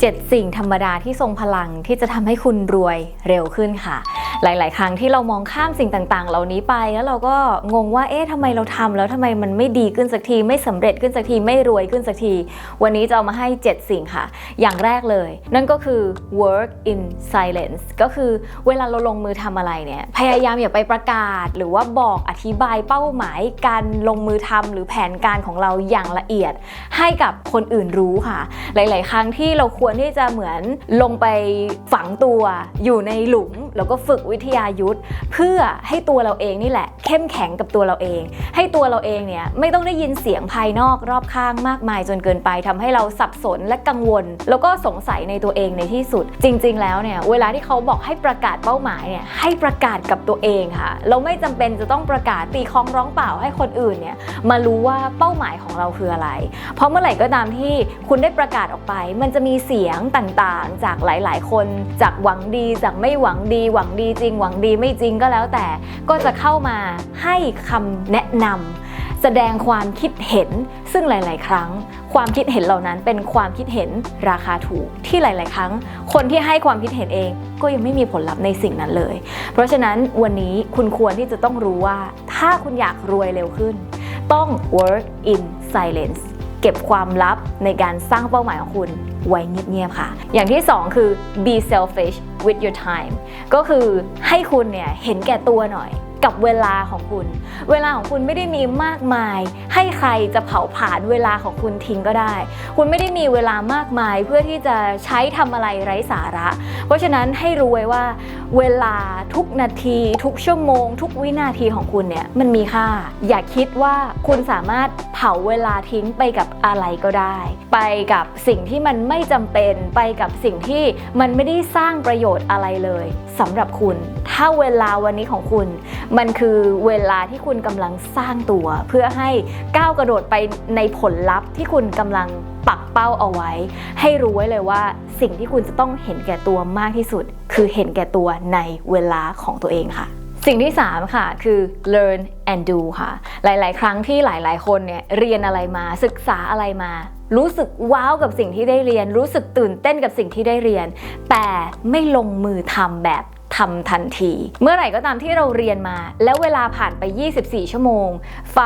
7 สิ่งธรรมดาที่ทรงพลังที่จะทำให้คุณรวยเร็วขึ้นค่ะ หลาย ๆ ครั้งที่เรามองข้ามสิ่งต่าง ๆ เหล่านี้ไป แล้วเราก็งงว่า เอ๊ะทำไมเราทำแล้วทำไมมันไม่ดีขึ้นสักที ไม่สำเร็จขึ้นสักที ไม่รวยขึ้นสักที วันนี้จะเอามาให้ 7 สิ่งค่ะ อย่างแรกเลย นั่นก็คือ work in silence ก็คือเวลาเราลงมือทำอะไรเนี่ย พยายามอย่าไปประกาศ หรือว่าบอกอธิบายเป้าหมายการลงมือทำหรือแผนการของเราอย่างละเอียด ให้กับคนอื่นรู้ค่ะ หลาย ๆ ครั้งที่เราควรควรที่จะเหมือนลงไปฝังตัวอยู่ในหลุม แล้วก็ฝึกวิทยายุทธเพื่อให้ตัวเราเองนี่แหละ เข้มแข็งกับตัวเราเอง ให้ตัวเราเองเนี่ยไม่ต้องได้ยินเสียงภายนอกรอบข้างมากมายจนเกินไปทำให้เราสับสนและกังวล แล้วก็สงสัยในตัวเองในที่สุด จริง ๆ แล้วเนี่ยเวลาที่เขาบอกให้ประกาศเป้าหมายเนี่ยให้ประกาศกับตัวเองค่ะ เราไม่จำเป็นจะต้องประกาศตีคองร้องเปล่าให้คนอื่นเนี่ยมารู้ว่าเป้าหมายของเราคืออะไร เพราะเมื่อไหร่ก็ตามที่คุณได้ประกาศออกไป มันจะมีเสียียงต่างๆ จากหลายๆ คน จากหวังดีจากไม่หวังดี หวังดีจริง หวังดีไม่จริงก็แล้วแต่ก็จะเข้ามาให้คำแนะนำแสดงความคิดเห็นซึ่งหลาย ๆ ครั้ง ความคิดเห็นเหล่านั้นเป็นความคิดเห็นราคาถูกที่หลาย ๆ ครั้ง คนที่ให้ความคิดเห็นเองก็ยังไม่มีผลลัพธ์ในสิ่งนั้นเลย เพราะฉะนั้นวันนี้คุณควรที่จะต้องรู้ว่า ถ้าคุณอยากรวยเร็วขึ้น ต้อง work in silence เก็บความลับในการสร้างเป้าหมายของคุณ ไว้เงียบๆค่ะ อย่างที่ 2 คือ be selfish with your time ก็คือให้คุณเนี่ยเห็นแก่ตัวหน่อย กับเวลาของคุณ เวลาของคุณไม่ได้มีมากมาย ให้ใครจะเผาผลาญเวลาของคุณทิ้งก็ได้ คุณไม่ได้มีเวลามากมายเพื่อที่จะใช้ทำอะไรไร้สาระ เพราะฉะนั้นให้รู้ไว้ว่า เวลาทุกนาที ทุกชั่วโมง ทุกวินาทีของคุณเนี่ยมันมีค่า อย่าคิดว่าคุณสามารถเผาเวลาทิ้งไปกับอะไรก็ได้ ไปกับสิ่งที่มันไม่จำเป็นไปกับสิ่งที่มันไม่ได้สร้างประโยชน์อะไรเลยสำหรับคุณ ถ้าเวลาวันนี้ของคุณมันคือเวลาที่คุณกำลังสร้างตัว เพื่อให้ก้าวกระโดดไปในผลลัพธ์ที่คุณกำลังปักเป้าเอาไว้ ให้รู้ไว้เลยว่าสิ่งที่คุณจะต้องเห็นแก่ตัวมากที่สุด คือเห็นแก่ตัวในเวลาของตัวเองค่ะสิ่งที่ 3 ค่ะ คือ learn and do ค่ะ หลาย ๆ ครั้งที่หลาย ๆ คนเนี่ยเรียนอะไรมาศึกษาอะไรมา รู้สึกว้าวกับสิ่งที่ได้เรียน รู้สึกตื่นเต้นกับสิ่งที่ได้เรียน แต่ไม่ลงมือทำแบบ ทำทันที เมื่อไหร่ก็ตามที่เราเรียนมา แล้วเวลาผ่านไป 24 ชั่วโมง ไฟ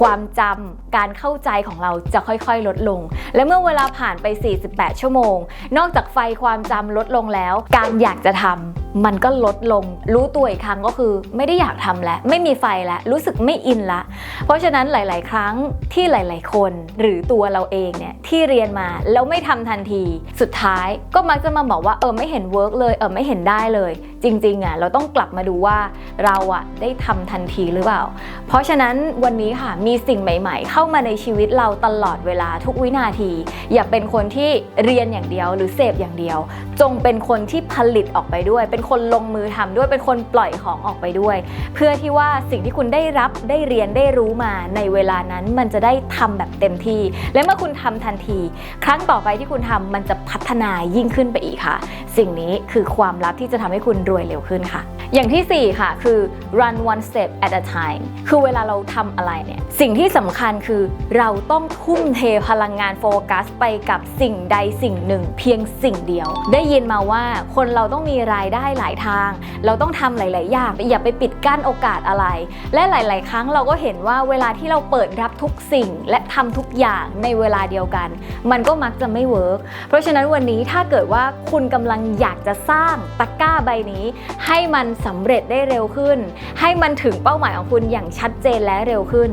ความจำการเข้าใจของเราจะค่อยๆ ลดลง และเมื่อเวลาผ่านไป 48 ชั่วโมง นอกจากไฟความจำลดลงแล้ว การอยากจะทำ มันก็ลดลง รู้ตัวอีกครั้งก็คือ ไม่ได้อยากทำแล้ว ไม่มีไฟแล้ว รู้สึกไม่อินละ เพราะฉะนั้นหลาย ๆ ครั้งที่หลาย ๆ คน หรือตัวเราเองเนี่ยที่เรียนมาแล้วไม่ทำทันที สุดท้ายก็มักจะมาบอกว่าเออไม่เห็นเวิร์กเลย เออไม่เห็นได้เลย จริง ๆ อะเราต้องกลับมาดูว่าเราอะได้ทำทันทีหรือเปล่า เพราะฉะนั้นวันนี้ค่ะมีสิ่งใหม่ ๆ เข้ามาในชีวิตเราตลอดเวลาทุกวินาที อย่าเป็นคนที่เรียนอย่างเดียว หรือเสพอย่างเดียว จงเป็นคนที่ผลิตออกไปด้วยเป็นคนลงมือทำด้วยเป็นคนปล่อยของออกไปด้วย เพื่อที่ว่าสิ่งที่คุณได้รับได้เรียนได้รู้มาในเวลานั้นมันจะได้ทำแบบเต็มที่ และเมื่อคุณทำทันที ครั้งต่อไปที่คุณทำมันจะพัฒนายิ่งขึ้นไปอีกค่ะ สิ่งนี้คือความลับที่จะทำให้คุณรวยเร็วขึ้นค่ะ อย่างที่ 4 ค่ะ คือ run one step at a time คือเวลาเราทำอะไรเนี่ยสิ่งที่สำคัญคือเราต้องทุ่มเทพลังงานโฟกัสไปกับสิ่งใดสิ่งหนึ่ง เพียงสิ่งเดียว ได้ยินมาว่าคนเราต้องมีรายได้หลายทาง เราต้องทำหลาย ๆ อย่างอย่าไปปิดกั้นโอกาสอะไร และหลาย ๆ ครั้งเราก็เห็นว่าเวลาที่เราเปิดรับทุกสิ่งและทำทุกอย่างในเวลาเดียวกัน มันก็มักจะไม่เวิร์กเพราะฉะนั้นวันนี้ถ้าเกิดว่าคุณกำลังอยากจะสร้างตะกร้าใบนี้ ให้มันสำเร็จได้เร็วขึ้น ให้มันถึงเป้าหมายของคุณอย่างชัดเจนและเร็วขึ้น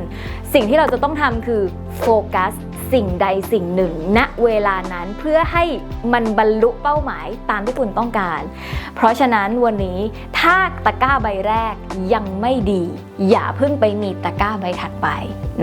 สิ่งที่เราจะต้องทำคือโฟกัส สิ่งใดสิ่งหนึ่ง ณเวลานั้นเพื่อให้มันบรรลุเป้าหมายตามที่คุณต้องการ เพราะฉะนั้นวันนี้ถ้าตะกร้าใบแรกยังไม่ดี อย่าเพิ่งไปมีตะกร้าใบถัดไป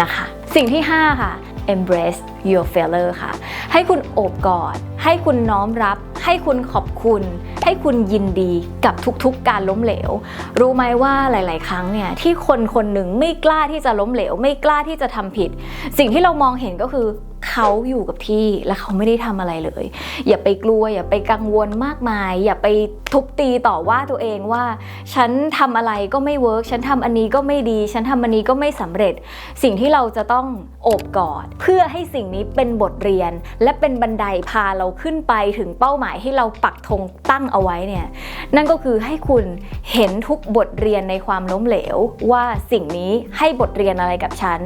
นะคะ สิ่งที่ 5 ค่ะ embrace your failure ค่ะ ให้คุณโอบกอด ให้คุณน้อมรับ ให้คุณขอบคุณ ให้คุณยินดีกับทุกๆการล้มเหลว รู้ไหมว่าหลาย ๆ ครั้งเนี่ยที่คนคนหนึ่งไม่กล้าที่จะล้มเหลว ไม่กล้าที่จะทำผิด สิ่งที่เรามองเห็นก็คือเขาอยู่กับที่และเขาไม่ได้ทำอะไรเลย อย่าไปกลัว อย่าไปกังวลมากมาย อย่าไปทุบตีต่อว่าตัวเองว่า ฉันทำอะไรก็ไม่เวิร์กฉันทำอันนี้ก็ไม่ดี ฉันทำอันนี้ก็ไม่สำเร็จ สิ่งที่เราจะต้องโอบกอด เพื่อให้สิ่งนี้เป็นบทเรียน และเป็นบันไดพาเราขึ้นไปถึงเป้าหมายที่เราปักธงตั้งเอาไว้เนี่ยนั่นก็คือให้คุณเห็นทุกบทเรียนในความล้มเหลว ว่าสิ่งนี้ให้บทเรียนอะไรกับฉัน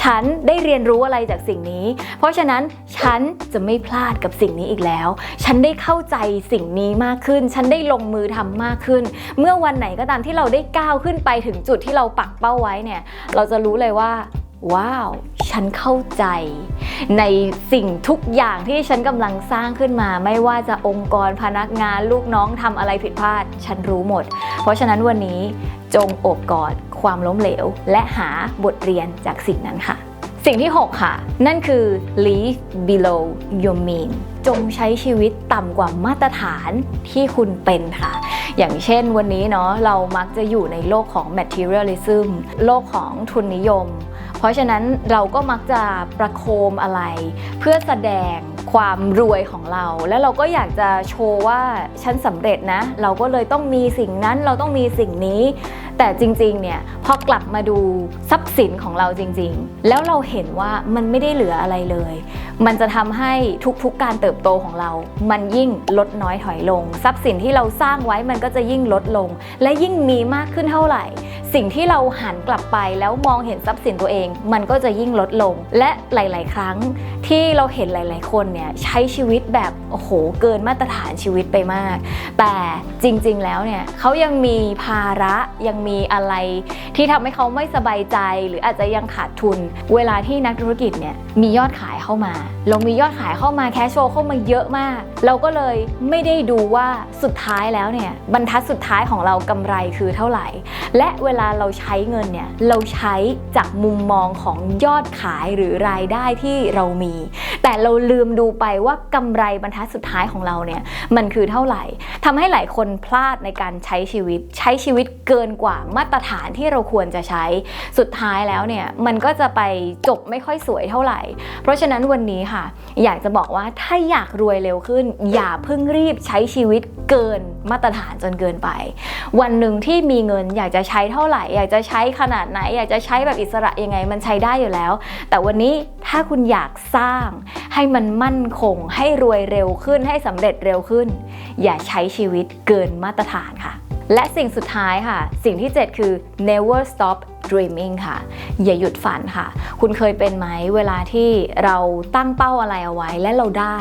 ฉันได้เรียนรู้อะไรจากสิ่งนี้ เพราะฉะนั้นฉันจะไม่พลาดกับสิ่งนี้อีกแล้ว ฉันได้เข้าใจสิ่งนี้มากขึ้น ฉันได้ลงมือทำมากขึ้น เมื่อวันไหนก็ตามที่เราได้ก้าวขึ้นไปถึงจุดที่เราปักเป้าไว้เนี่ย เราจะรู้เลยว่า ว้าว ฉันเข้าใจ ในสิ่งทุกอย่างที่ฉันกำลังสร้างขึ้นมา ไม่ว่าจะองค์กรพนักงานลูกน้องทำอะไรผิดพลาด ฉันรู้หมด เพราะฉะนั้นวันนี้จงโอบกอดความล้มเหลว และหาบทเรียนจากสิ่งนั้นค่ะ สิ่งที่ 6 ค่ะ นั่นคือ live below your mean จงใช้ชีวิตต่ำกว่ามาตรฐานที่คุณเป็นค่ะ อย่างเช่นวันนี้เนาะเรามักจะอยู่ในโลกของ materialism โลกของทุนนิยม เพราะฉะนั้นเราก็มักจะประโคมอะไร เพื่อแสดง ความรวยของเรา แล้วเราก็อยากจะโชว์ว่าฉันสำเร็จนะ เราก็เลยต้องมีสิ่งนั้นเราต้องมีสิ่งนี้ แต่จริงๆเนี่ยพอกลับมาดูทรัพย์สินของเราจริง ๆ แล้วเราเห็นว่ามันไม่ได้เหลืออะไรเลย มันจะทำให้ทุกๆการเติบโตของเรา มันยิ่งลดน้อยถอยลง ทรัพย์สินที่เราสร้างไว้มันก็จะยิ่งลดลง และยิ่งมีมากขึ้นเท่าไหร่ สิ่งที่เราหันกลับไปแล้วมองเห็นทรัพย์สินตัวเอง มันก็จะยิ่งลดลงและหลาย ๆ ครั้ง ที่เราเห็นหลาย ๆ คนเนี่ยใช้ชีวิตแบบโอ้โหเกินมาตรฐานชีวิตไปมาก แต่จริง ๆ แล้วเนี่ยเขายังมีภาระยังมีอะไรที่ทำให้เขาไม่สบายใจ หรืออาจจะยังขาดทุน เวลาที่นักธุรกิจเนี่ยมียอดขายเข้ามาเรามียอดขายเข้ามาแคชโชว์เข้ามาเยอะมาก เราก็เลยไม่ได้ดูว่าสุดท้ายแล้วเนี่ยบรรทัดสุดท้ายของเรากำไรคือเท่าไหร่ และเวลาเราใช้เงินเนี่ยเราใช้จากมุมมองของยอดขายหรือรายได้ที่เรามีแต่เราลืมดูไปว่ากำไรบรรทัดสุดท้ายของเราเนี่ยมันคือเท่าไหร่ทำให้หลายคนพลาดในการใช้ชีวิต ใช้ชีวิตเกินกว่ามาตรฐานที่เราควรจะใช้ สุดท้ายแล้วเนี่ยมันก็จะไปจบไม่ค่อยสวยเท่าไหร่ เพราะฉะนั้นวันนี้ค่ะ อยากจะบอกว่าถ้าอยากรวยเร็วขึ้น อย่าเพิ่งรีบใช้ชีวิตเกินมาตรฐานจนเกินไป วันหนึ่งที่มีเงินอยากจะใช้เท่าไหร่ อยากจะใช้ขนาดไหน อยากจะใช้แบบอิสระยังไงมันใช้ได้อยู่แล้ว แต่วันนี้ถ้าคุณอยากสร้างให้มันมั่นคง ให้รวยเร็วขึ้นให้สำเร็จเร็วขึ้น อย่าใช้ชีวิตเกินมาตรฐานค่ะ และสิ่งสุดท้ายค่ะ สิ่งที่ 7 คือ never stop dreaming ค่ะ อย่าหยุดฝันค่ะ คุณเคยเป็นไหมเวลาที่เราตั้งเป้าอะไรเอาไว้และเราได้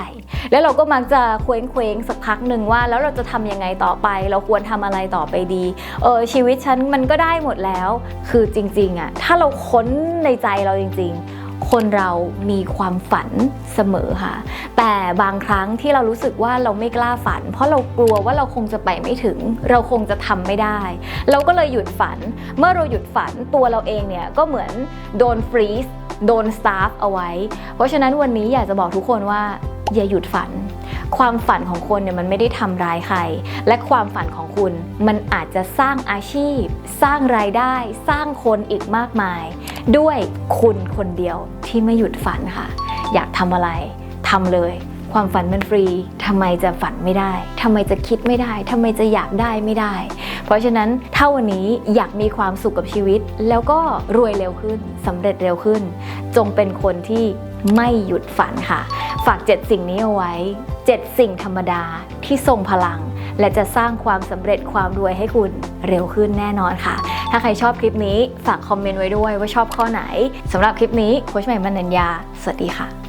แล้วเราก็มักจะเคว้งเคว้งสักพักหนึ่งว่า แล้วเราจะทำยังไงต่อไป เราควรทำอะไรต่อไปดี เออชีวิตฉันมันก็ได้หมดแล้ว คือจริงๆอะถ้าเราค้นในใจเราจริง ๆ คนเรามีความฝันเสมอค่ะ แต่บางครั้งที่เรารู้สึกว่าเราไม่กล้าฝัน เพราะเรากลัวว่าเราคงจะไปไม่ถึง เราคงจะทำไม่ได้ เราก็เลยหยุดฝัน เมื่อเราหยุดฝันตัวเราเองเนี่ยก็เหมือนโดนฟรีซโดนสตาร์ฟเอาไว้ เพราะฉะนั้นวันนี้อยากจะบอกทุกคนว่าอย่าหยุดฝัน ความฝันของคนเนี่ยมันไม่ได้ทำร้ายใคร และความฝันของคุณมันอาจจะสร้างอาชีพ สร้างรายได้ สร้างคนอีกมากมาย ด้วยคุณคนเดียวที่ไม่หยุดฝันค่ะ อยากทำอะไรทำเลย ความฝันมันฟรีทำไมจะฝันไม่ได้ทำไมจะคิดไม่ได้ทำไมจะอยากได้ไม่ได้ เพราะฉะนั้นถ้าวันนี้อยากมีความสุขกับชีวิต แล้วก็รวยเร็วขึ้นสำเร็จเร็วขึ้น จงเป็นคนที่ไม่หยุดฝันค่ะ ฝาก 7 สิ่งนี้เอาไว้ 7 สิ่งธรรมดาที่ทรงพลัง และจะสร้างความสำเร็จความรวยให้คุณเร็วขึ้นแน่นอนค่ะ ถ้าใครชอบคลิปนี้ฝากคอมเมนต์ไว้ด้วยว่าชอบข้อไหนสำหรับคลิปนี้โค้ชใหม่มนัญญาสวัสดีค่ะ